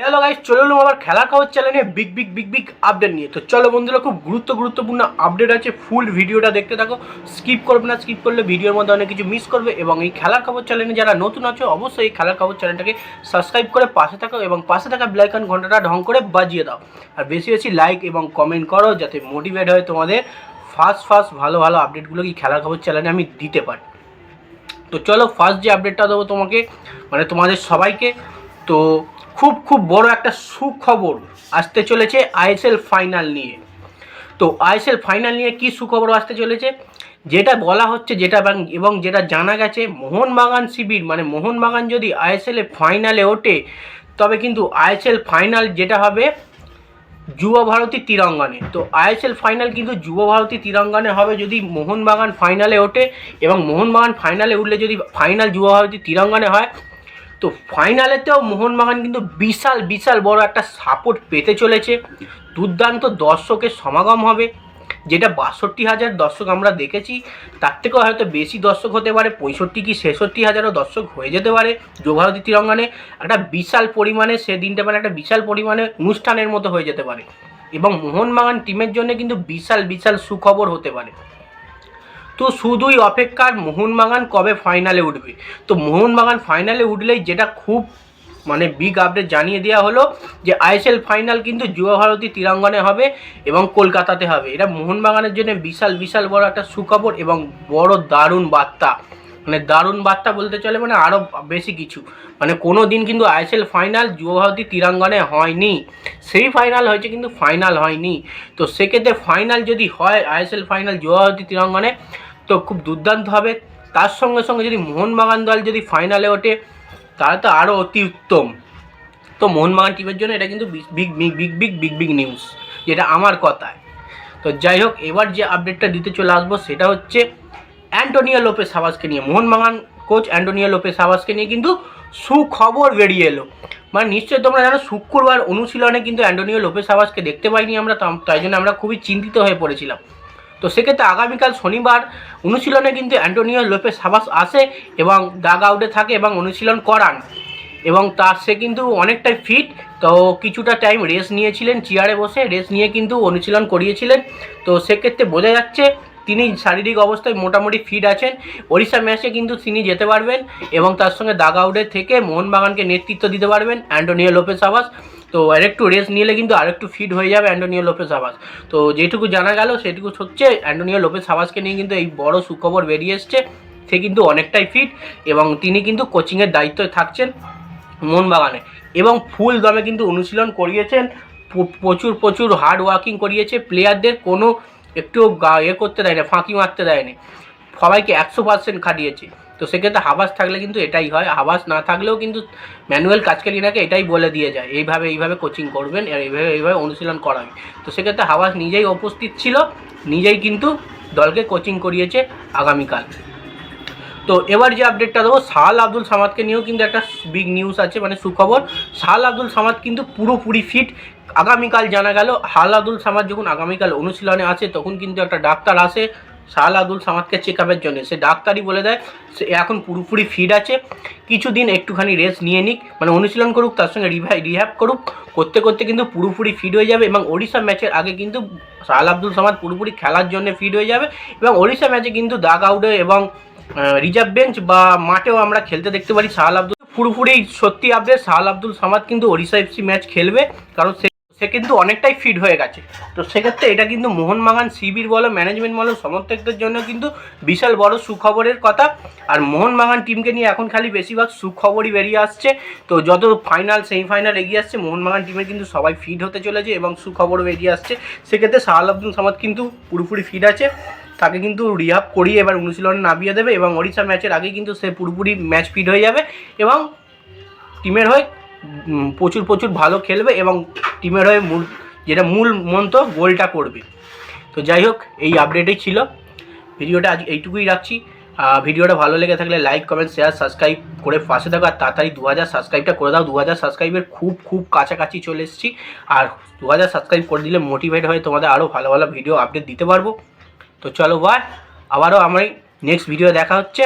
Hello guys চলে এলাম আবার খেলা খবর চ্যানেলে big big big big update নিয়ে। তো চলো বন্ধুরা, খুব গুরুত্ব, গুরুত্বপূর্ণ আপডেট আছে ফুল ভিডিওটা দেখতে থাকো। স্কিপ করবে না স্কিপ করলে ভিডিওর মধ্যে অনেক কিছু মিস করবে এবং এই খেলার খবর চ্যানেলে যারা নতুন আছে, অবশ্যই এই খেলার খবর চ্যানেলটাকে সাবস্ক্রাইব করে পাশে থাকো এবং পাশে থাকা ব্লাইকন ঘন্টাটা ঢং করে বাজিয়ে দাও। আর বেশি বেশি লাইক এবং কমেন্ট করো যাতে মোটিভেট হয় তোমাদের ফার্স্ট ফার্স্ট ভালো ভালো আপডেটগুলো কি খেলার খবর চ্যানেলে আমি দিতে পারি। তো চলো ফার্স্ট যে আপডেটটা দেবো তোমাকে মানে তোমাদের সবাইকে তো খুব খুব বড় একটা সুখবর আসতে চলেছে আইএসএল ফাইনাল নিয়ে। তো আইএসএল ফাইনাল নিয়ে কি সুখবর আসতে চলেছে? যেটা বলা হচ্ছে, যেটা এবং- যেটা জানা গেছে, মোহনবাগান শিবির মানে মোহনবাগান যদি আইএসএল ফাইনালে ওঠে, তবে কিন্তু আইএসএল ফাইনাল যেটা হবে যুব ভারতী তিরঙ্গনে তো আইএসএল ফাইনাল কিন্তু যুব ভারতী তিরঙ্গনে হবে যদি মোহনবাগান ফাইনালে ওঠে, এবং মোহনবাগান ফাইনালে উঠলে যদি ফাইনাল যুব ভারতী তিরঙ্গনে হয় তো ফাইনালেতেও মোহনবাগান কিন্তু বিশাল বিশাল বড় একটা সাপোর্ট পেতে চলেছে। দুর্দান্ত দর্শকের সমাগম হবে, যেটা বাষট্টি হাজার দর্শক আমরা দেখেছি। তার থেকেও হয়তো বেশি দর্শক হতে পারে, পঁয়ষট্টি কি ছেষট্টি হাজারও দর্শক হয়ে যেতে পারে যুবভারতী তিরঙ্গনে। একটা বিশাল পরিমাণে সে দিনটা মানে একটা বিশাল পরিমাণে অনুষ্ঠানের মতো হয়ে যেতে পারে। এবং মোহনবাগান টিমের জন্য কিন্তু বিশাল বিশাল সুখবর হতে পারে। তো শুধুই অপেক্ষার মোহনবাগান কবে ফাইনালে উঠবে? তো মোহনবাগান ফাইনালে উঠলেই যেটা খুব মানে বিগ আপডেট জানিয়ে দেওয়া হলো যে আইএসএল ফাইনাল কিন্তু যুব ভারতী তিরঙ্গনে হবে এবং কলকাতাতে হবে। এটা মোহনবাগানের জন্য বিশাল বিশাল বড় একটা সুখবর এবং বড় দারুণ বার্তা। মানে দারুণ বার্তা বলতে চলে মানে আরও বেশি কিছু। মানে কোনো দিন কিন্তু আইএসএল ফাইনাল যুব ভারতী তিরঙ্গনে হয়নি। সেই ফাইনাল হয়েছে কিন্তু ফাইনাল হয়নি। তো সেক্ষেত্রে ফাইনাল যদি হয় আইএসএল ফাইনাল যুব ভারতী তিরঙ্গনে তো খুব দুর্দান্ত হবে। তার সঙ্গে সঙ্গে যদি মোহনবাগান দল যদি ফাইনালে ওঠে, তাহলে তো আরও অতি উত্তম। তো মোহনবাগান টিমের জন্য এটা কিন্তু big big big big big big news যেটা আমার কথায়। তো যাই হোক, এবার যে আপডেটটা দিতে চলে আসব, সেটা হচ্ছে অ্যান্টোনিও লোপে সাবাসকে নিয়ে। মোহনবাগান কোচ অ্যান্টোনিও লোপে সাবাসকে নিয়ে কিন্তু সুখবর বেরিয়ে এলো। মানে নিশ্চয়ই তোমরা জানো, শুক্রবার অনুশীলনে কিন্তু অ্যান্টোনিও লোপে সাবাসকে দেখতে পাইনি আমরা তাই জন্য আমরা খুবই চিন্তিত হয়ে পড়েছিলাম। তো সেক্ষেত্রে আগামীকাল শনিবার অনুশীলনে কিন্তু অ্যান্টোনিও লোপে সাবাস আসে এবং দাগ আউটে থাকে এবং অনুশীলন করান। এবং তার সে কিন্তু অনেকটাই ফিট, তো কিছুটা টাইম রেস্ট নিয়েছিলেন, চেয়ারে বসে রেস্ট নিয়ে কিন্তু অনুশীলন করিয়েছিলেন। তো সেক্ষেত্রে বোঝা যাচ্ছে তিনি শারীরিক অবস্থায় মোটামুটি ফিট আছেন। ওড়িশা ম্যাচে কিন্তু তিনি যেতে পারবেন এবং তার সঙ্গে দাগ আউটে থেকে মোহনবাগানকে নেতৃত্ব দিতে পারবেন অ্যান্টোনিও লোপেস আবাস তো আরেকটু রেস্ট নিলে কিন্তু আরেকটু ফিট হয়ে যাবে অ্যান্টোনিও লোপেস আবাস। তো যেটুকু জানা গেল, সেটুকু হচ্ছে অ্যান্টোনিও লোপেস আবাসকে নিয়ে কিন্তু এই বড় সুখবর বেরিয়ে এসছে। সে কিন্তু অনেকটাই ফিট এবং তিনি কিন্তু কোচিংয়ের দায়িত্বে থাকছেন মোহনবাগানে। এবং ফুল দমে কিন্তু অনুশীলন করিয়েছেন প্রচুর প্রচুর হার্ড ওয়ার্কিং করিয়েছে প্লেয়ারদের কোনো একটু গা- এ করতে দেয়নি, ফাঁকি মারতে দেয়নি। সবাইকে একশো পার্সেন্ট খাটিয়েছে। তো সেক্ষেত্রে হাবাস থাকলে কিন্তু এটাই হয়। হাবাস না থাকলেও কিন্তু ম্যানুয়াল কাজকালিনাকে এটাই বলে দিয়ে যায়, এইভাবে এইভাবে কোচিং করবেন, আর এইভাবে এইভাবে অনুশীলন করাবেন। তো সেক্ষেত্রে হাবাস নিজেই উপস্থিত ছিল, নিজেই কিন্তু দলকে কোচিং করিয়েছে আগামীকাল। তো এবার যে আপডেটটা দেবো, সাহাল আব্দুল সামাদকে নিয়েও কিন্তু একটা বিগ নিউজ আছে মানে সুখবর। সাহাল আব্দুল সামাদ কিন্তু পুরোপুরি ফিট আগামীকাল জানা গেল হাল আব্দুল সামাদ যখন আগামীকাল অনুশীলনে আছে তখন কিন্তু একটা ডাক্তার আসে সাহাল আব্দুল সামাদকে চেক আপের জন্য। সে ডাক্তারই বলে দেয়, সে এখন পুরোপুরি ফিট আছে। কিছুদিন একটুখানি রেস্ট নিয়ে নিক মানে অনুশীলন করুক, তার সঙ্গে রিভাই রিহ্যাব করুক। করতে করতে কিন্তু পুরোপুরি ফিট হয়ে যাবে এবং ওড়িশা ম্যাচের আগে কিন্তু সাহাল আব্দুল সামাদ পুরোপুরি খেলার জন্য ফিট হয়ে যাবে এবং ওড়িশা ম্যাচে কিন্তু দাগ আউটে এবং রিজার্ভ বেঞ্চ বা মাঠেও আমরা খেলতে দেখতে পারি সাহাল আব্দুল। পুরোপুরি সত্যি আপডেট সাহাল আব্দুল সামাদ কিন্তু ওড়িশা এফসি ম্যাচ খেলবে, কারণ সে সে কিন্তু অনেকটাই ফিট হয়ে গেছে। তো সেক্ষেত্রে এটা কিন্তু মোহনবাগান শিবির বলো ম্যানেজমেন্ট বলো, সমর্থকদের জন্য কিন্তু বিশাল বড় সুখবরের কথা। আর মোহনবাগান টিমকে নিয়ে এখন খালি বেশিরভাগ সুখবরই বেরিয়ে আসছে। তো যত ফাইনাল সেমিফাইনাল এগিয়ে আসছে, মোহনবাগান টিমের কিন্তু সবাই ফিট হতে চলেছে এবং সুখবরও বেরিয়ে আসছে। সেক্ষেত্রে সাহাল আব্দুল সামাদ কিন্তু পুরোপুরি ফিট আছে। তাকে কিন্তু রিহাব করিয়ে এবার অনুশীলনে নামিয়ে দেবে এবং ওড়িশা ম্যাচের আগেই কিন্তু সে পুরোপুরি ম্যাচ ফিট হয়ে যাবে এবং টিমের হয়ে প্রচুর প্রচুর ভালো খেলবে এবং টিমের হয়ে মূল, যেটা মূল মন্ত্র, গোলটা করবে। তো যাই হোক, এই আপডেটেই ছিল। ভিডিওটা আজ এইটুকুই রাখছি। ভিডিওটা ভালো লেগে থাকলে লাইক কমেন্ট শেয়ার সাবস্ক্রাইব করে পাশে থাকো। আর তাড়াতাড়ি দু হাজার সাবস্ক্রাইবটা করে দাও। দু হাজার সাবস্ক্রাইবের খুব খুব কাছাকাছি চলে এসেছি। আর দু হাজার সাবস্ক্রাইব করে দিলে মোটিভেট হয়ে তোমাদের আরও ভালো ভালো ভিডিও আপডেট দিতে পারব। তো চলো বাই আবারও আমার নেক্সট ভিডিও দেখা হচ্ছে।